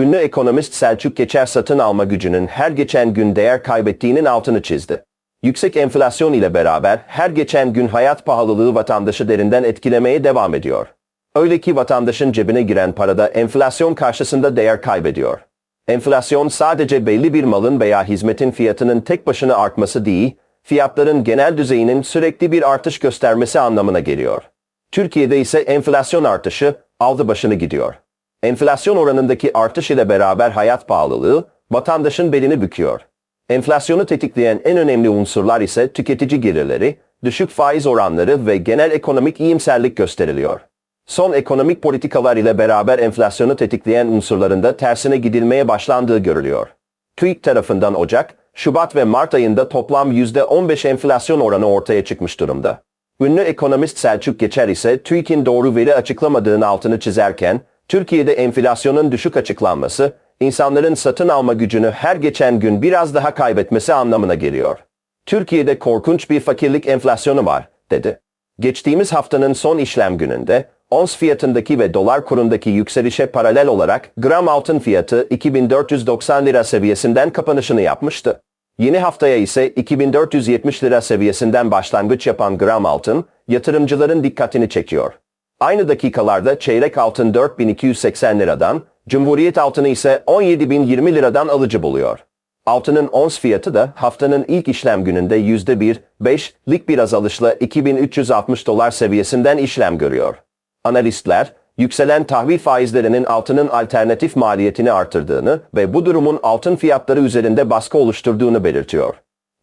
Ünlü ekonomist Selçuk Geçer satın alma gücünün her geçen gün değer kaybettiğinin altını çizdi. Yüksek enflasyon ile beraber her geçen gün hayat pahalılığı vatandaşı derinden etkilemeye devam ediyor. Öyle ki vatandaşın cebine giren parada enflasyon karşısında değer kaybediyor. Enflasyon sadece belli bir malın veya hizmetin fiyatının tek başına artması değil, fiyatların genel düzeyinin sürekli bir artış göstermesi anlamına geliyor. Türkiye'de ise enflasyon artışı aldı başını gidiyor. Enflasyon oranındaki artış ile beraber hayat pahalılığı vatandaşın belini büküyor. Enflasyonu tetikleyen en önemli unsurlar ise tüketici gelirleri, düşük faiz oranları ve genel ekonomik iyimserlik gösteriliyor. Son ekonomik politikalar ile beraber enflasyonu tetikleyen unsurlarında tersine gidilmeye başlandığı görülüyor. TÜİK tarafından Ocak, Şubat ve Mart ayında toplam %15 enflasyon oranı ortaya çıkmış durumda. Ünlü ekonomist Selçuk Geçer ise TÜİK'in doğru veri açıklamadığını altını çizerken, Türkiye'de enflasyonun düşük açıklanması, insanların satın alma gücünü her geçen gün biraz daha kaybetmesi anlamına geliyor. Türkiye'de korkunç bir fakirlik enflasyonu var, dedi. Geçtiğimiz haftanın son işlem gününde, ons fiyatındaki ve dolar kurundaki yükselişe paralel olarak gram altın fiyatı 2490 lira seviyesinden kapanışını yapmıştı. Yeni haftaya ise 2470 lira seviyesinden başlangıç yapan gram altın, yatırımcıların dikkatini çekiyor. Aynı dakikalarda çeyrek altın 4280 liradan, Cumhuriyet altını ise 17020 liradan alıcı buluyor. Altının ons fiyatı da haftanın ilk işlem gününde %1.5'lik bir azalışla 2360 dolar seviyesinden işlem görüyor. Analistler, yükselen tahvil faizlerinin altının alternatif maliyetini artırdığını ve bu durumun altın fiyatları üzerinde baskı oluşturduğunu belirtiyor.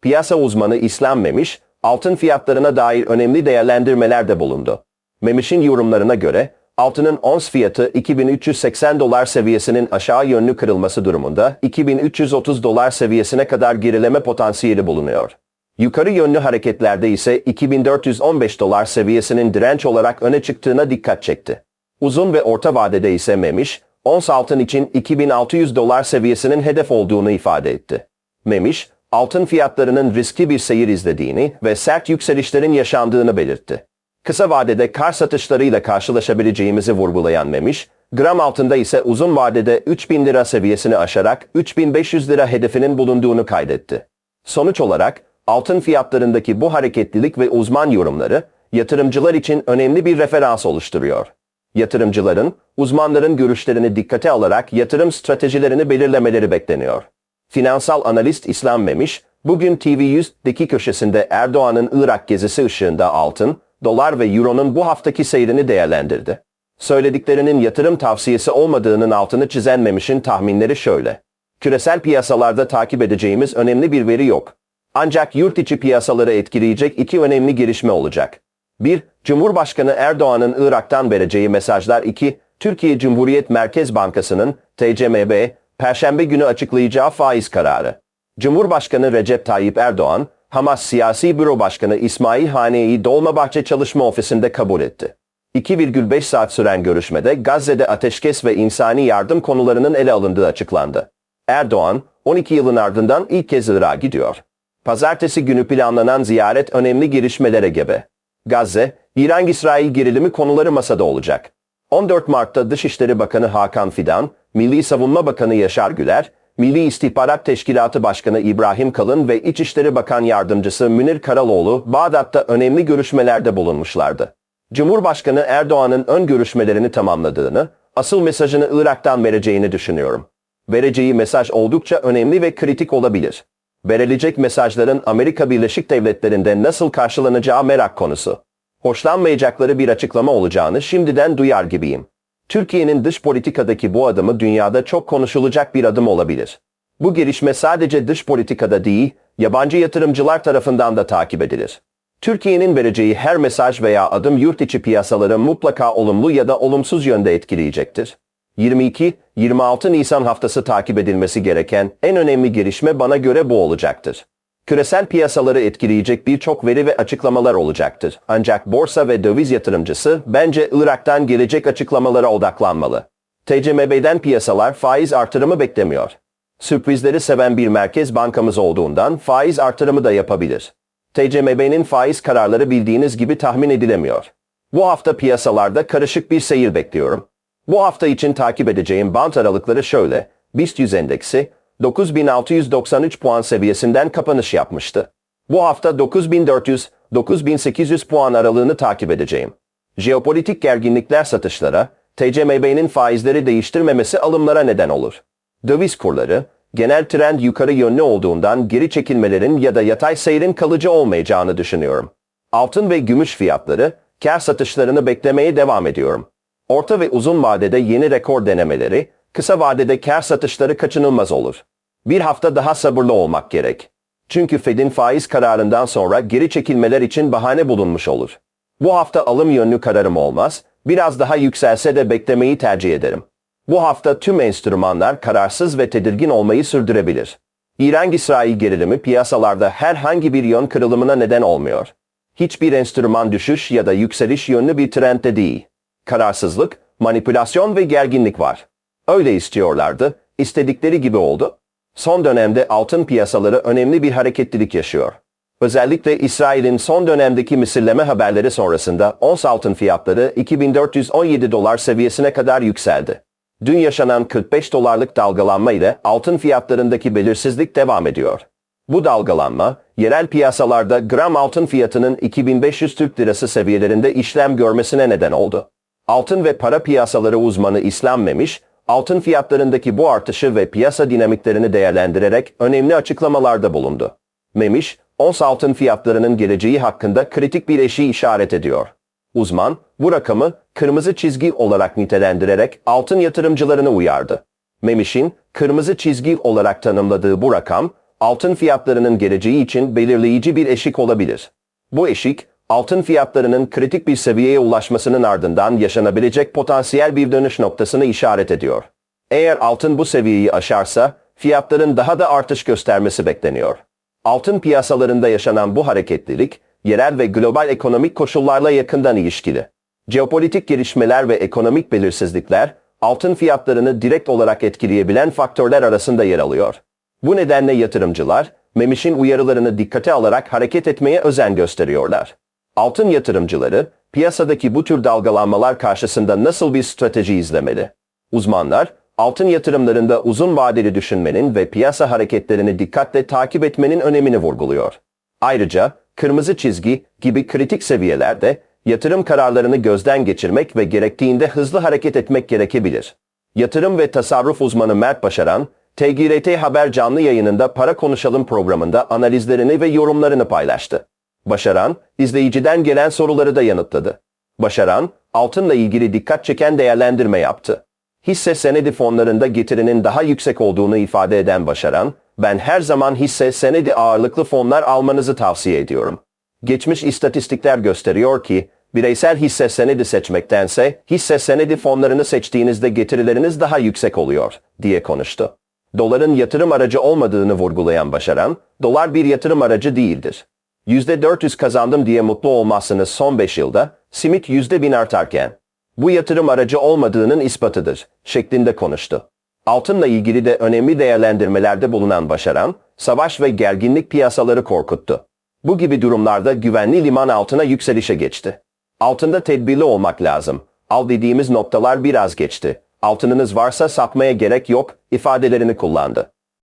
Piyasa uzmanı İslam Memiş, altın fiyatlarına dair önemli değerlendirmeler de bulundu. Memiş'in yorumlarına göre, altının ons fiyatı 2380 dolar seviyesinin aşağı yönlü kırılması durumunda 2330 dolar seviyesine kadar gerileme potansiyeli bulunuyor. Yukarı yönlü hareketlerde ise 2415 dolar seviyesinin direnç olarak öne çıktığına dikkat çekti. Uzun ve orta vadede ise Memiş, ons altın için 2600 dolar seviyesinin hedef olduğunu ifade etti. Memiş, altın fiyatlarının riskli bir seyir izlediğini ve sert yükselişlerin yaşandığını belirtti. Kısa vadede kar satışlarıyla karşılaşabileceğimizi vurgulayan Memiş, gram altında ise uzun vadede 3000 lira seviyesini aşarak 3500 lira hedefinin bulunduğunu kaydetti. Sonuç olarak, altın fiyatlarındaki bu hareketlilik ve uzman yorumları, yatırımcılar için önemli bir referans oluşturuyor. Yatırımcıların, uzmanların görüşlerini dikkate alarak yatırım stratejilerini belirlemeleri bekleniyor. Finansal analist İslam Memiş, bugün TV100'deki köşesinde Erdoğan'ın Irak gezisi ışığında altın, dolar ve euronun bu haftaki seyrini değerlendirdi. Söylediklerinin yatırım tavsiyesi olmadığının altını çizen Memiş'in tahminleri şöyle. Küresel piyasalarda takip edeceğimiz önemli bir veri yok. Ancak yurt içi piyasaları etkileyecek iki önemli gelişme olacak. 1. Cumhurbaşkanı Erdoğan'ın Irak'tan vereceği mesajlar 2. Türkiye Cumhuriyet Merkez Bankası'nın TCMB, Perşembe günü açıklayacağı faiz kararı. Cumhurbaşkanı Recep Tayyip Erdoğan, Hamas Siyasi Büro Başkanı İsmail Hane'yi Dolmabahçe Çalışma Ofisi'nde kabul etti. 2,5 saat süren görüşmede Gazze'de ateşkes ve insani yardım konularının ele alındığı açıklandı. Erdoğan, 12 yılın ardından ilk kez Irak'a gidiyor. Pazartesi günü planlanan ziyaret önemli gelişmelere gebe. Gazze, İran-İsrail gerilimi konuları masada olacak. 14 Mart'ta Dışişleri Bakanı Hakan Fidan, Milli Savunma Bakanı Yaşar Güler, Milli İstihbarat Teşkilatı Başkanı İbrahim Kalın ve İçişleri Bakan Yardımcısı Münir Karaloğlu Bağdat'ta önemli görüşmelerde bulunmuşlardı. Cumhurbaşkanı Erdoğan'ın ön görüşmelerini tamamladığını, asıl mesajını Irak'tan vereceğini düşünüyorum. Vereceği mesaj oldukça önemli ve kritik olabilir. Verilecek mesajların Amerika Birleşik Devletleri'nde nasıl karşılanacağı merak konusu. Hoşlanmayacakları bir açıklama olacağını şimdiden duyar gibiyim. Türkiye'nin dış politikadaki bu adımı dünyada çok konuşulacak bir adım olabilir. Bu gelişme sadece dış politikada değil, yabancı yatırımcılar tarafından da takip edilir. Türkiye'nin vereceği her mesaj veya adım yurt içi piyasaları mutlaka olumlu ya da olumsuz yönde etkileyecektir. 22-26 Nisan haftası takip edilmesi gereken en önemli gelişme bana göre bu olacaktır. Küresel piyasaları etkileyecek birçok veri ve açıklamalar olacaktır. Ancak borsa ve döviz yatırımcısı bence Irak'tan gelecek açıklamalara odaklanmalı. TCMB'den piyasalar faiz artırımı beklemiyor. Sürprizleri seven bir merkez bankamız olduğundan faiz artırımı da yapabilir. TCMB'nin faiz kararları bildiğiniz gibi tahmin edilemiyor. Bu hafta piyasalarda karışık bir seyir bekliyorum. Bu hafta için takip edeceğim bant aralıkları şöyle. BIST 100 endeksi 9693 puan seviyesinden kapanış yapmıştı. Bu hafta 9400-9800 puan aralığını takip edeceğim. Jeopolitik gerginlikler satışlara, TCMB'nin faizleri değiştirmemesi alımlara neden olur. Döviz kurları, genel trend yukarı yönlü olduğundan geri çekilmelerin ya da yatay seyrin kalıcı olmayacağını düşünüyorum. Altın ve gümüş fiyatları, kar satışlarını beklemeye devam ediyorum. Orta ve uzun vadede yeni rekor denemeleri, kısa vadede kar satışları kaçınılmaz olur. Bir hafta daha sabırlı olmak gerek. Çünkü Fed'in faiz kararından sonra geri çekilmeler için bahane bulunmuş olur. Bu hafta alım yönlü kararım olmaz, biraz daha yükselse de beklemeyi tercih ederim. Bu hafta tüm enstrümanlar kararsız ve tedirgin olmayı sürdürebilir. İran-İsrail gerilimi piyasalarda herhangi bir yön kırılımına neden olmuyor. Hiçbir enstrüman düşüş ya da yükseliş yönlü bir trendde değil. Kararsızlık, manipülasyon ve gerginlik var. Öyle istiyorlardı, istedikleri gibi oldu. Son dönemde altın piyasaları önemli bir hareketlilik yaşıyor. Özellikle İsrail'in son dönemdeki misilleme haberleri sonrasında ons altın fiyatları 2417 dolar seviyesine kadar yükseldi. Dün yaşanan 45 dolarlık dalgalanma ile altın fiyatlarındaki belirsizlik devam ediyor. Bu dalgalanma, yerel piyasalarda gram altın fiyatının 2500 Türk Lirası seviyelerinde işlem görmesine neden oldu. Altın ve para piyasaları uzmanı İslam Memiş, altın fiyatlarındaki bu artışı ve piyasa dinamiklerini değerlendirerek önemli açıklamalarda bulundu. Memiş, ons altın fiyatlarının geleceği hakkında kritik bir eşiği işaret ediyor. Uzman, bu rakamı kırmızı çizgi olarak nitelendirerek altın yatırımcılarını uyardı. Memiş'in kırmızı çizgi olarak tanımladığı bu rakam, altın fiyatlarının geleceği için belirleyici bir eşik olabilir. Bu eşik, altın fiyatlarının kritik bir seviyeye ulaşmasının ardından yaşanabilecek potansiyel bir dönüş noktasını işaret ediyor. Eğer altın bu seviyeyi aşarsa, fiyatların daha da artış göstermesi bekleniyor. Altın piyasalarında yaşanan bu hareketlilik, yerel ve global ekonomik koşullarla yakından ilişkili. Jeopolitik gelişmeler ve ekonomik belirsizlikler, altın fiyatlarını direkt olarak etkileyebilen faktörler arasında yer alıyor. Bu nedenle yatırımcılar, Memiş'in uyarılarını dikkate alarak hareket etmeye özen gösteriyorlar. Altın yatırımcıları, piyasadaki bu tür dalgalanmalar karşısında nasıl bir strateji izlemeli? Uzmanlar, altın yatırımlarında uzun vadeli düşünmenin ve piyasa hareketlerini dikkatle takip etmenin önemini vurguluyor. Ayrıca, kırmızı çizgi gibi kritik seviyelerde yatırım kararlarını gözden geçirmek ve gerektiğinde hızlı hareket etmek gerekebilir. Yatırım ve tasarruf uzmanı Mert Başaran, TGRT Haber canlı yayınında Para Konuşalım programında analizlerini ve yorumlarını paylaştı. Başaran, izleyiciden gelen soruları da yanıtladı. Başaran, altınla ilgili dikkat çeken değerlendirme yaptı. Hisse senedi fonlarında getirinin daha yüksek olduğunu ifade eden Başaran, ben her zaman hisse senedi ağırlıklı fonlar almanızı tavsiye ediyorum. Geçmiş istatistikler gösteriyor ki, bireysel hisse senedi seçmektense hisse senedi fonlarını seçtiğinizde getirileriniz daha yüksek oluyor, diye konuştu. Doların yatırım aracı olmadığını vurgulayan Başaran, dolar bir yatırım aracı değildir. %400 kazandım diye mutlu olmazsınız son 5 yılda, simit %1000 artarken. Bu yatırım aracı olmadığının ispatıdır, şeklinde konuştu. Altınla ilgili de önemli değerlendirmelerde bulunan Başaran, savaş ve gerginlik piyasaları korkuttu. Bu gibi durumlarda güvenli liman altına yükselişe geçti. Altında tedbirli olmak lazım. Al dediğimiz noktalar biraz geçti. Altınınız varsa satmaya gerek yok ifadelerini kullandı.